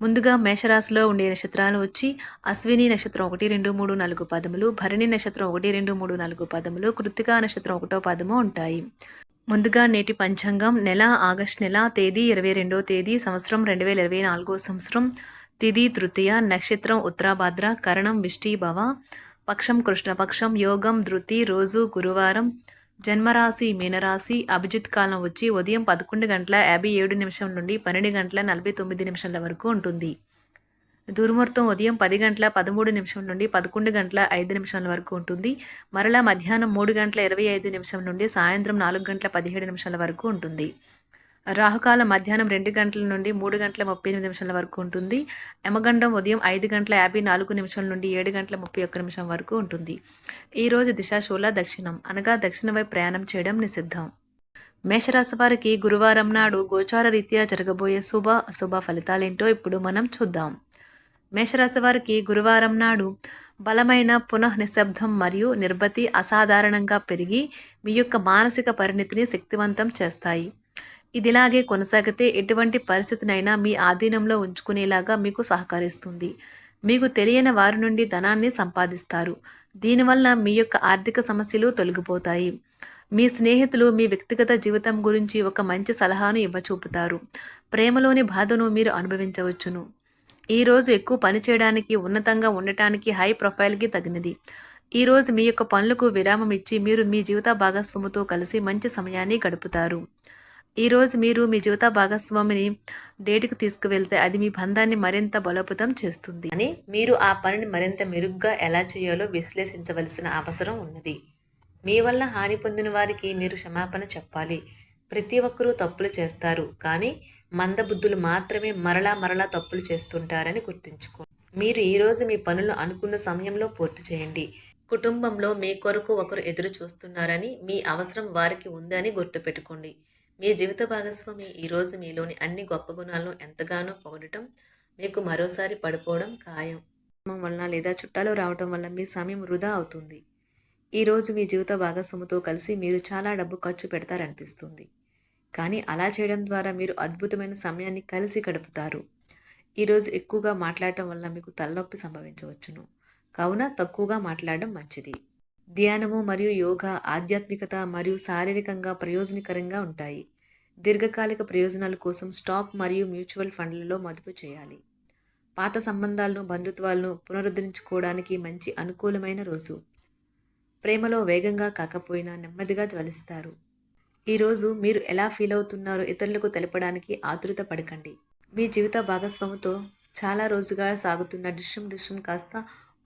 ముందుగా మేషరాశిలో ఉండే నక్షత్రాలు వచ్చి అశ్విని నక్షత్రం ఒకటి రెండు మూడు నాలుగు పదములు భరణి నక్షత్రం ఒకటి రెండు మూడు నాలుగు పదములు కృతికా నక్షత్రం ఒకటో పదము ఉంటాయి. ముందుగా నేటి పంచాంగం నెల ఆగస్ట్ నెల తేదీ ఇరవై రెండో తేదీ సంవత్సరం రెండు వేల ఇరవై నాలుగో సంవత్సరం తిది తృతీయ నక్షత్రం ఉత్తరాభాద్ర కరణం విష్టి భవ పక్షం కృష్ణపక్షం యోగం ధృతి రోజు గురువారం జన్మరాశి మీనరాశి అభిజిత్ కాలం వచ్చి ఉదయం పదకొండు గంటల యాభై ఏడు నిమిషం నుండి పన్నెండు గంటల నలభై తొమ్మిది నిమిషాల వరకు ఉంటుంది. దుర్ముహూర్తం ఉదయం పది గంటల పదమూడు నిమిషం నుండి పదకొండు గంటల ఐదు నిమిషాల వరకు ఉంటుంది. మరలా మధ్యాహ్నం మూడు గంటల ఇరవై ఐదు నిమిషం నుండి సాయంత్రం నాలుగు గంటల పదిహేడు నిమిషాల వరకు ఉంటుంది. రాహుకాలం మధ్యాహ్నం రెండు గంటల నుండి మూడు గంటల ముప్పై ఎనిమిది నిమిషాల వరకు ఉంటుంది. యమగండం ఉదయం ఐదు గంటల యాభై నాలుగు నిమిషాల నుండి ఏడు గంటల ముప్పై ఒక్క నిమిషం వరకు ఉంటుంది. ఈరోజు దిశాశూల దక్షిణం. అనగా దక్షిణ వైపు ప్రయాణం చేయడం నిషిద్ధం. మేషరాశి వారికి గురువారం నాడు గోచార రీత్యా జరగబోయే శుభ అశుభ ఫలితాలేంటో ఇప్పుడు మనం చూద్దాం. మేషరాశి వారికి గురువారం నాడు బలమైన పునః నిశ్శబ్దం మరియు నిర్బతి అసాధారణంగా పెరిగి మీ యొక్క మానసిక పరిణితిని శక్తివంతం చేస్తాయి. ఇదిలాగే కొనసాగితే ఎటువంటి పరిస్థితినైనా మీ ఆధీనంలో ఉంచుకునేలాగా మీకు సహకరిస్తుంది. మీకు తెలియని వారి నుండి ధనాన్ని సంపాదిస్తారు. దీనివల్ల మీ యొక్క ఆర్థిక సమస్యలు తొలగిపోతాయి. మీ స్నేహితులు మీ వ్యక్తిగత జీవితం గురించి ఒక మంచి సలహాను ఇవ్వచూపుతారు. ప్రేమలోని బాధను మీరు అనుభవించవచ్చును. ఈరోజు ఎక్కువ పని చేయడానికి ఉన్నతంగా ఉండటానికి హై ప్రొఫైల్కి తగినది. ఈరోజు మీ యొక్క పనులకు విరామం ఇచ్చి మీరు మీ జీవిత భాగస్వామితో కలిసి మంచి సమయాన్ని గడుపుతారు. ఈరోజు మీరు మీ జీవిత భాగస్వామిని డేట్కి తీసుకువెళ్తే అది మీ బంధాన్ని మరింత బలోపేతం చేస్తుంది. అని మీరు ఆ పనిని మరింత మెరుగ్గా ఎలా చేయాలో విశ్లేషించవలసిన అవసరం ఉన్నది. మీ వల్ల హాని పొందిన వారికి మీరు క్షమాపణ చెప్పాలి. ప్రతి ఒక్కరూ తప్పులు చేస్తారు. కానీ మందబుద్ధులు మాత్రమే మరలా మరలా తప్పులు చేస్తుంటారని గుర్తుంచుకో. మీరు ఈరోజు మీ పనులు అనుకున్న సమయంలో పూర్తి చేయండి. కుటుంబంలో మీ కొరకు ఒకరు ఎదురు చూస్తున్నారని మీ అవసరం వారికి ఉందని గుర్తుపెట్టుకోండి. మీ జీవిత భాగస్వామి ఈరోజు మీలోని అన్ని గొప్ప గుణాలను ఎంతగానో పొగడటం మీకు మరోసారి పడిపోవడం ఖాయం. వలన లేదా చుట్టాలు రావటం వల్ల మీ సమయం వృధా అవుతుంది. ఈరోజు మీ జీవిత భాగస్వామితో కలిసి మీరు చాలా డబ్బు ఖర్చు పెడతారనిపిస్తుంది. కానీ అలా చేయడం ద్వారా మీరు అద్భుతమైన సమయాన్ని కలిసి గడుపుతారు. ఈరోజు ఎక్కువగా మాట్లాడటం వల్ల మీకు తలనొప్పి సంభవించవచ్చును. కావున తక్కువగా మాట్లాడడం మంచిది. ధ్యానము మరియు యోగా ఆధ్యాత్మికత మరియు శారీరకంగా ప్రయోజనకరంగా ఉంటాయి. దీర్ఘకాలిక ప్రయోజనాల కోసం స్టాక్ మరియు మ్యూచువల్ ఫండ్లలో మదుపు చేయాలి. పాత సంబంధాలను బంధుత్వాలను పునరుద్ధరించుకోవడానికి మంచి అనుకూలమైన రోజు. ప్రేమలో వేగంగా కాకపోయినా నెమ్మదిగా జ్వలిస్తారు. ఈరోజు మీరు ఎలా ఫీల్ అవుతున్నారో ఇతరులకు తెలపడానికి ఆతృత పడకండి. మీ జీవిత భాగస్వామితో చాలా రోజుగా సాగుతున్న డిష్యం డిష్యం కాస్త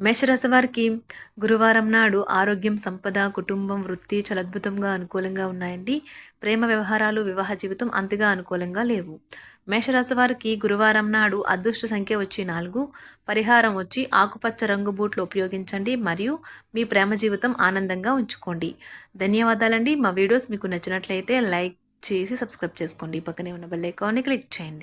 మేషరాశి వారికి గురువారం నాడు ఆరోగ్యం సంపద కుటుంబం వృత్తి చాలా అద్భుతంగా అనుకూలంగా ఉన్నాయండి. ప్రేమ వ్యవహారాలు వివాహ జీవితం అంతగా అనుకూలంగా లేవు. మేషరాశి వారికి గురువారం నాడు అదృష్ట సంఖ్య వచ్చి నాలుగు. పరిహారం వచ్చి ఆకుపచ్చ రంగు బూట్లు ఉపయోగించండి మరియు మీ ప్రేమ జీవితం ఆనందంగా ఉంచుకోండి. ధన్యవాదాలండి. మా వీడియోస్ మీకు నచ్చినట్లయితే లైక్ చేసి సబ్స్క్రైబ్ చేసుకోండి. పక్కనే ఉన్న బెల్ ఐకాన్ని క్లిక్ చేయండి.